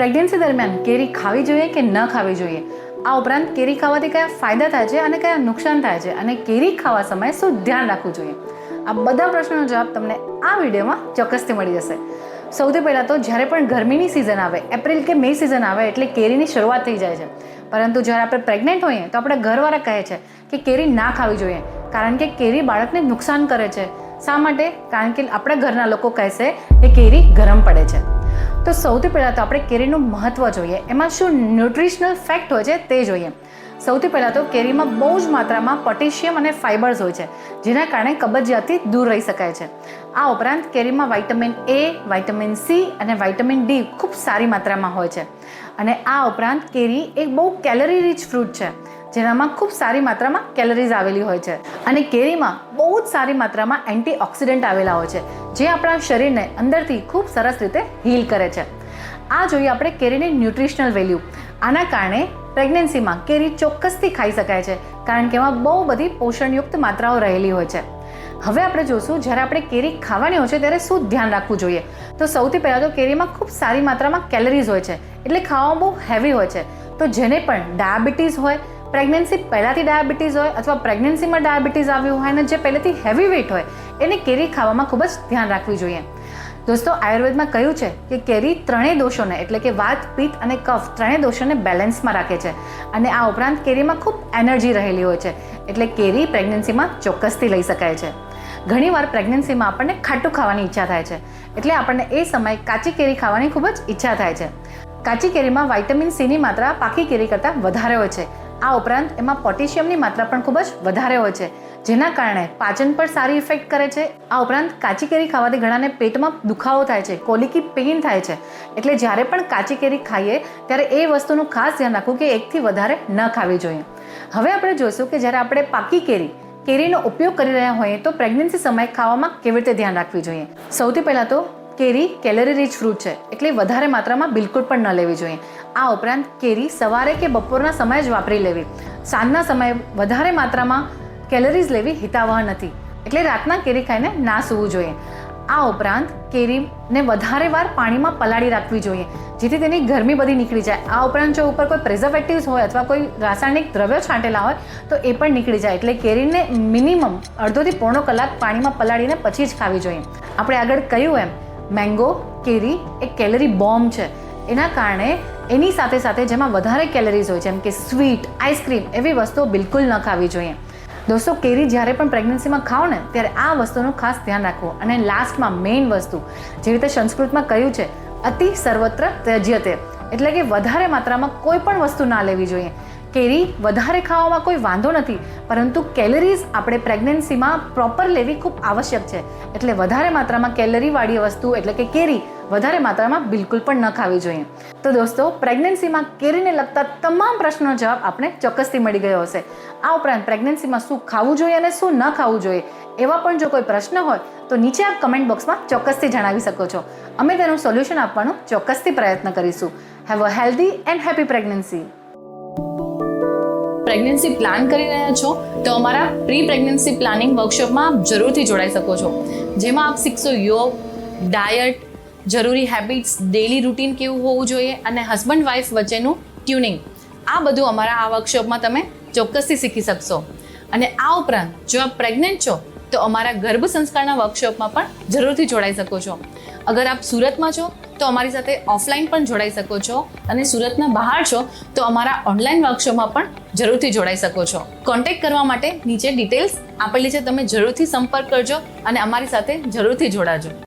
Pregnancy દરમિયાન કેરી ખાવી જોઈએ કે ન ખાવી જોઈએ? આ ઉપરાંત કેરી ખાવાથી કયા ફાયદા થાય છે અને કયા નુકસાન થાય છે અને કેરી ખાવા સમયે શું ધ્યાન રાખવું જોઈએ? આ બધા પ્રશ્નોનો જવાબ તમને આ વિડીયોમાં ચોક્કસથી મળી જશે. સૌથી પહેલાં તો જ્યારે પણ ગરમીની સિઝન આવે, એપ્રિલ કે મે સિઝન આવે એટલે કેરીની શરૂઆત થઈ જાય છે. પરંતુ જ્યારે આપણે પ્રેગ્નેન્ટ હોઈએ તો આપણે ઘરવાળા કહે છે કે કેરી ના ખાવી જોઈએ, કારણ કે કેરી બાળકને નુકસાન કરે છે. શા માટે? કારણ કે આપણા ઘરના લોકો કહેશે કે કેરી ગરમ પડે છે. તો સૌથી પહેલાં તો આપણે કેરીનું મહત્ત્વ જોઈએ. એમાં શું ન્યુટ્રિશનલ ફેક્ટ હોય છે તે જોઈએ. સૌથી પહેલાં તો કેરીમાં બહુ જ માત્રામાં પોટેશિયમ અને ફાઇબર્સ હોય છે, જેના કારણે કબજિયાતથી દૂર રહી શકાય છે. આ ઉપરાંત કેરીમાં વાઇટામિન એ વાઇટામિન સી અને વાઇટામિન ડી ખૂબ સારી માત્રામાં હોય છે. અને આ ઉપરાંત કેરી એક બહુ કેલરી રીચ ફ્રૂટ છે. જેનામાં ખૂબ સારી માત્રામાં કેલરીઝ આવેલી હોય છે. અને કેરીમાં બહુ જ સારી માત્રામાં એન્ટીઓક્સિડન્ટ આવેલા હોય છે, જે આપણા શરીરને અંદરથી ખૂબ સરસ રીતે હીલ કરે છે. આ જોઈએ આપણે કેરીની ન્યુટ્રિશનલ વેલ્યુ આના કારણે પ્રેગ્નન્સીમાં કેરી ચોક્કસથી ખાઈ શકાય છે, કારણ કે એમાં બહુ બધી પોષણયુક્ત માત્રાઓ રહેલી હોય છે. હવે આપણે જોશું, જ્યારે આપણે કેરી ખાવાની હોય છે, ત્યારે શું ધ્યાન રાખવું જોઈએ? તો સૌથી પહેલાં તો કેરીમાં ખૂબ સારી માત્રામાં કેલરીઝ હોય છે, એટલે ખાવામાં બહુ હેવી હોય છે. તો જેને પણ ડાયાબિટીસ હોય પ્રેગ્નન્સી પહેલાંથી ડાયાબિટીસ હોય અથવા પ્રેગ્નન્સીમાં ડાયાબિટીસ આવ્યું હોય અને જે પહેલેથી હેવી વેઇટ હોય, એને કેરી ખાવામાં ખૂબ જ ધ્યાન રાખવી જોઈએ. દોસ્તો, આયુર્વેદમાં કહ્યું છે કે કેરી ત્રણેય દોષોને, એટલે કે વાત, પિત્ત અને કફ, ત્રણેય દોષોને બેલેન્સમાં રાખે છે. અને આ ઉપરાંત કેરીમાં ખૂબ એનર્જી રહેલી હોય છે, એટલે કેરી પ્રેગ્નન્સીમાં ચોક્કસથી લઈ શકાય છે. ઘણીવાર પ્રેગ્નન્સીમાં આપણને ખાટું ખાવાની ઈચ્છા થાય છે, એટલે આપણને એ સમયે કાચી કેરી ખાવાની ખૂબ જ ઈચ્છા થાય છે. કાચી કેરીમાં વાઇટામિન સીની માત્રા પાકી કેરી કરતાં વધારે હોય છે આ ઉપરાંત એમાં પોટેશિયમની માત્રા પણ ખૂબ જ વધારે હોય છે, જેના કારણે પાચન પર સારી ઇફેક્ટ કરે છે. આ ઉપરાંત કાચી કેરી ખાવાથી ઘણાને પેટમાં દુખાવો થાય છે, કોલિકી પેઇન થાય છે. એટલે જ્યારે પણ કાચી કેરી ખાઈએ, ત્યારે એ વસ્તુનું ખાસ ધ્યાન રાખવું કે એકથી વધારે ન ખાવી જોઈએ. હવે આપણે જોઈશું કે જ્યારે આપણે પાકી કેરી, કેરીનો ઉપયોગ કરી રહ્યા હોઈએ, તો પ્રેગ્નન્સી સમયે ખાવામાં કેવી રીતે ધ્યાન રાખવી જોઈએ? સૌથી પહેલાં તો કેરી કેલરી રીચ ફ્રૂટ છે, એટલે વધારે માત્રામાં બિલકુલ પણ ન લેવી જોઈએ. આ ઉપરાંત કેરી સવારે કે બપોરના સમયે જ વાપરી લેવી. સાંજના સમયે વધારે માત્રામાં કેલરીઝ લેવી હિતાવહ નથી. એટલે રાતના કેરી ખાઈને ના સૂવું જોઈએ. આ ઉપરાંત કેરીને વધારે વાર પાણીમાં પલાળી રાખવી જોઈએ, જેથી તેની ગરમી બધી નીકળી જાય. આ ઉપરાંત જો ઉપર કોઈ પ્રિઝર્વેટિવ્સ હોય અથવા કોઈ રાસાયણિક દ્રવ્યો છાંટેલા હોય, તો એ પણ નીકળી જાય. એટલે કેરીને મિનિમમ અડધોથી પોણો કલાક પાણીમાં પલાળીને પછી જ ખાવી જોઈએ. આપણે આગળ કહ્યું એમ મેંગો કેરી એક કેલરી બોમ્બ છે. એના કારણે એની સાથે સાથે જેમાં વધારે કેલરીઝ હોય, જેમ કે સ્વીટ આઈસ્ક્રીમ એવી વસ્તુઓ બિલકુલ ન ખાવી જોઈએ. દોસ્તો, કેરી જ્યારે પણ પ્રેગ્નન્સીમાં ખાઓ ને, ત્યારે આ વસ્તુનું ખાસ ધ્યાન રાખવું. અને લાસ્ટમાં મેઇન વસ્તુ, જે રીતે સંસ્કૃતમાં કહ્યું છે, અતિ સર્વત્ર ત્યજ્યતે. એટલે કે વધારે માત્રામાં કોઈ પણ વસ્તુ ના લેવી જોઈએ. કેરી વધારે ખાવામાં કોઈ વાંધો નથી, પરંતુ કેલરીઝ આપણે પ્રેગ્નન્સીમાં પ્રોપર લેવી ખૂબ આવશ્યક છે. એટલે વધારે માત્રામાં કેલરીવાળી વસ્તુ એટલે કે કેરી વધારે માત્રામાં બિલકુલ પણ ન ખાવી જોઈએ. તો દોસ્તો, પ્રેગ્નન્સીમાં કેરીને લગતા તમામ પ્રશ્નોનો જવાબ આપણે ચોક્કસથી મળી ગયો હશે. આ ઉપરાંત પ્રેગ્નન્સીમાં શું ખાવું જોઈએ અને શું ન ખાવું જોઈએ, એવા પણ જો કોઈ પ્રશ્ન હોય, તો નીચે આપ કમેન્ટ બોક્સમાં ચોક્કસથી જણાવી શકો છો. અમે તેનું સોલ્યુશન આપવાનો ચોક્કસથી પ્રયત્ન કરીશું. Have a healthy and happy pregnancy pregnancy plan કરી રહ્યા છો, તો અમારા પ્રી પ્રેગ્નન્સી પ્લાનિંગ વર્કશોપમાં આપ જરૂરથી જોડાઈ શકો છો. જેમાં આપ શીખશો યોગ ડાયટ જરૂરી હેબિટ્સ ડેલી રૂટીન કેવું હોવું જોઈએ અને હસબન્ડ વાઈફ વચ્ચેનું ટ્યુનિંગ આ બધું અમારા આ વર્કશોપમાં તમે ચોક્કસથી શીખી શકશો. અને આ ઉપરાંત, જો આપ પ્રેગ્નન્ટ છો, તો અમારા ગર્ભ સંસ્કારના વર્કશોપમાં પણ જરૂરથી જોડાઈ શકો છો. અગર આપ સુરતમાં છો તો અમારી સાથે ઓફલાઈન પણ જોડાઈ શકો છો અને સુરતના બહાર છો તો અમારા ઓનલાઈન વર્કશોપમાં પણ જરૂરથી જોડાઈ શકો છો. કોન્ટેક્ટ કરવા માટે નીચે ડિટેલ્સ આપેલી છે, તમે જરૂરથી સંપર્ક કરજો અને અમારી સાથે જરૂરથી જોડાજો.